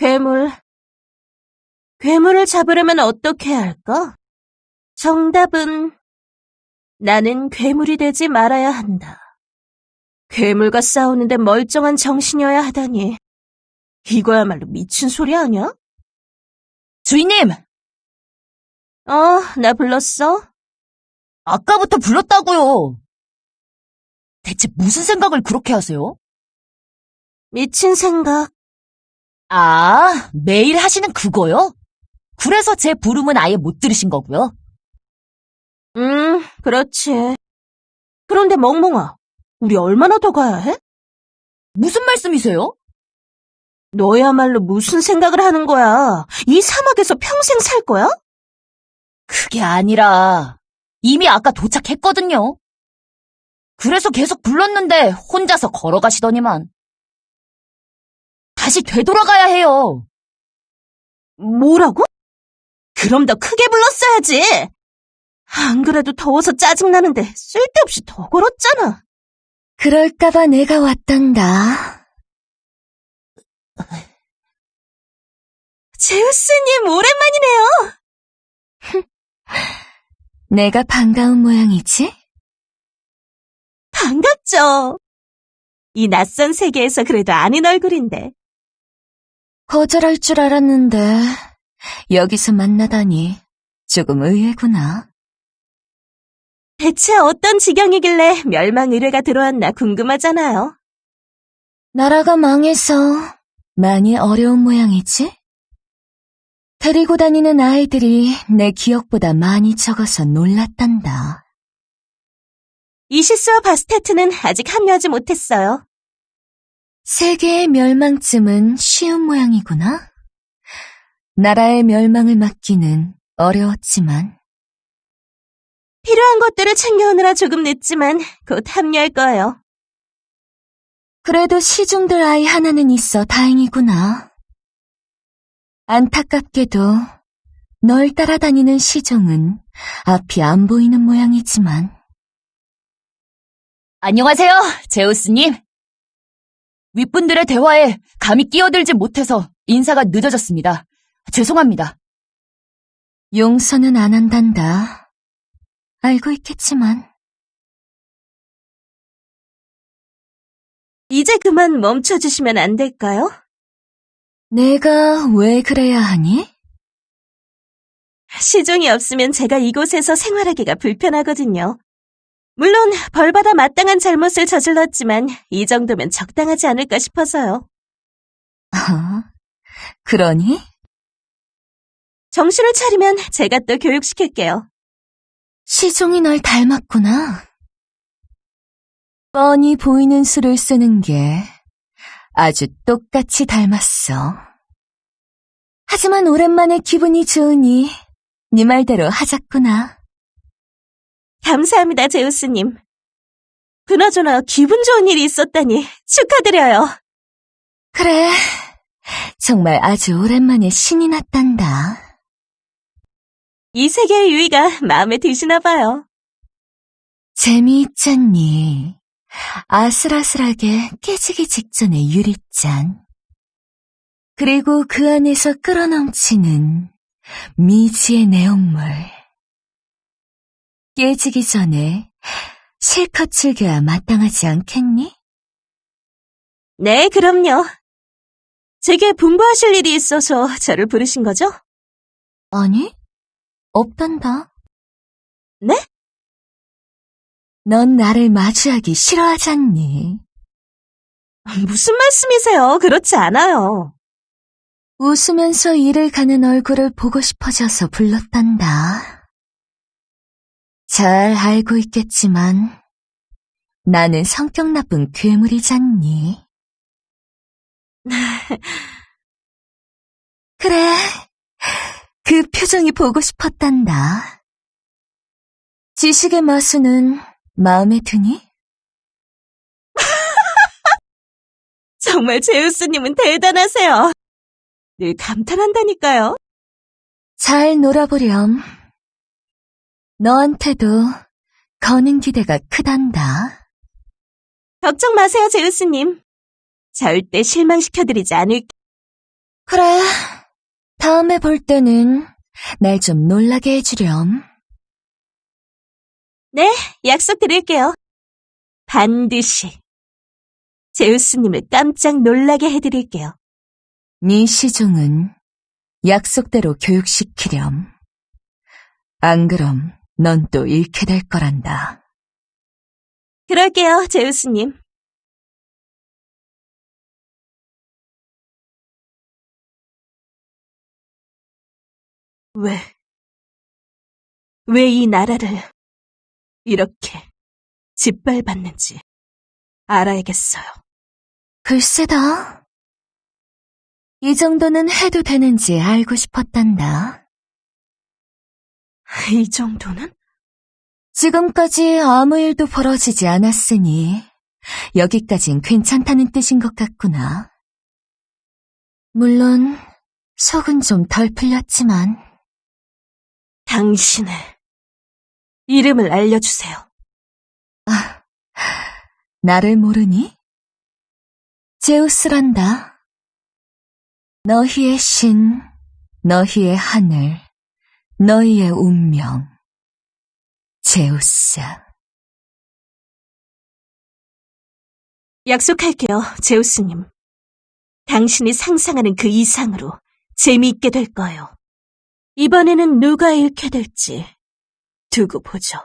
괴물. 괴물을 잡으려면 어떻게 해야 할까? 정답은 나는 괴물이 되지 말아야 한다. 괴물과 싸우는데 멀쩡한 정신이어야 하다니. 이거야말로 미친 소리 아니야? 주인님! 어, 나 불렀어? 아까부터 불렀다고요. 대체 무슨 생각을 그렇게 하세요? 미친 생각. 아, 매일 하시는 그거요? 그래서 제 부름은 아예 못 들으신 거고요. 음, 그렇지. 그런데 멍멍아, 우리 얼마나 더 가야 해? 무슨 말씀이세요? 너야말로 무슨 생각을 하는 거야? 이 사막에서 평생 살 거야? 그게 아니라 이미 아까 도착했거든요. 그래서 계속 불렀는데 혼자서 걸어가시더니만. 다시 되돌아가야 해요. 뭐라고? 그럼 더 크게 불렀어야지. 안 그래도 더워서 짜증나는데 쓸데없이 더 걸었잖아. 그럴까봐 내가 왔단다. 제우스님 오랜만이네요. 내가 반가운 모양이지? 반갑죠. 이 낯선 세계에서 그래도 아닌 얼굴인데. 거절할 줄 알았는데 여기서 만나다니 조금 의외구나. 대체 어떤 지경이길래 멸망 의뢰가 들어왔나 궁금하잖아요. 나라가 망해서 많이 어려운 모양이지? 데리고 다니는 아이들이 내 기억보다 많이 적어서 놀랐단다. 이시스와 바스테트는 아직 합류하지 못했어요. 세계의 멸망쯤은 쉬운 모양이구나. 나라의 멸망을 막기는 어려웠지만 필요한 것들을 챙겨오느라 조금 늦지만 곧 합류할 거예요. 그래도 시중들 아이 하나는 있어 다행이구나. 안타깝게도 널 따라다니는 시종은 앞이 안 보이는 모양이지만. 안녕하세요, 제우스님. 윗분들의 대화에 감히 끼어들지 못해서 인사가 늦어졌습니다. 죄송합니다. 용서는 안 한단다. 알고 있겠지만. 이제 그만 멈춰주시면 안 될까요? 내가 왜 그래야 하니? 시종이 없으면 제가 이곳에서 생활하기가 불편하거든요. 물론 벌받아 마땅한 잘못을 저질렀지만 이 정도면 적당하지 않을까 싶어서요. 아, 그러니? 정신을 차리면 제가 또 교육시킬게요. 시종이 널 닮았구나. 뻔히 보이는 수를 쓰는 게 아주 똑같이 닮았어. 하지만 오랜만에 기분이 좋으니 네 말대로 하자꾸나. 감사합니다, 제우스님. 그나저나 기분 좋은 일이 있었다니 축하드려요. 그래, 정말 아주 오랜만에 신이 났단다. 이 세계의 유의가 마음에 드시나 봐요. 재미있잖니. 아슬아슬하게 깨지기 직전의 유리잔. 그리고 그 안에서 끌어넘치는 미지의 내용물. 깨지기 전에 실컷 즐겨야 마땅하지 않겠니? 네, 그럼요. 제게 분부하실 일이 있어서 저를 부르신 거죠? 아니, 없단다. 네? 넌 나를 마주하기 싫어하잖니. 무슨 말씀이세요? 그렇지 않아요. 웃으면서 일을 가는 얼굴을 보고 싶어져서 불렀단다. 잘 알고 있겠지만 나는 성격 나쁜 괴물이잖니. 그래, 그 표정이 보고 싶었단다. 지식의 마수는 마음에 드니? 정말 제우스님은 대단하세요. 늘 감탄한다니까요. 잘 놀아보렴. 너한테도 거는 기대가 크단다. 걱정 마세요, 제우스님. 절대 실망시켜드리지 않을 그래. 다음에 볼 때는 날 좀 놀라게 해주렴. 약속드릴게요. 반드시. 제우스님을 깜짝 놀라게 해드릴게요. 네 시종은 약속대로 교육시키렴. 안 그럼 넌 또 잃게 될 거란다. 그럴게요, 제우스님. 왜, 왜 이 나라를 이렇게 짓밟았는지 알아야겠어요. 글쎄다. 이 정도는 해도 되는지 알고 싶었단다. 이 정도는? 지금까지 아무 일도 벌어지지 않았으니 여기까진 괜찮다는 뜻인 것 같구나. 물론 속은 좀 덜 풀렸지만 당신의 이름을 알려주세요. 나를 모르니? 제우스란다. 너희의 신, 너희의 하늘, 너희의 운명. 제우스. 약속할게요, 제우스님. 당신이 상상하는 그 이상으로 재미있게 될 거예요. 이번에는 누가 잃게 될지 두고 보죠.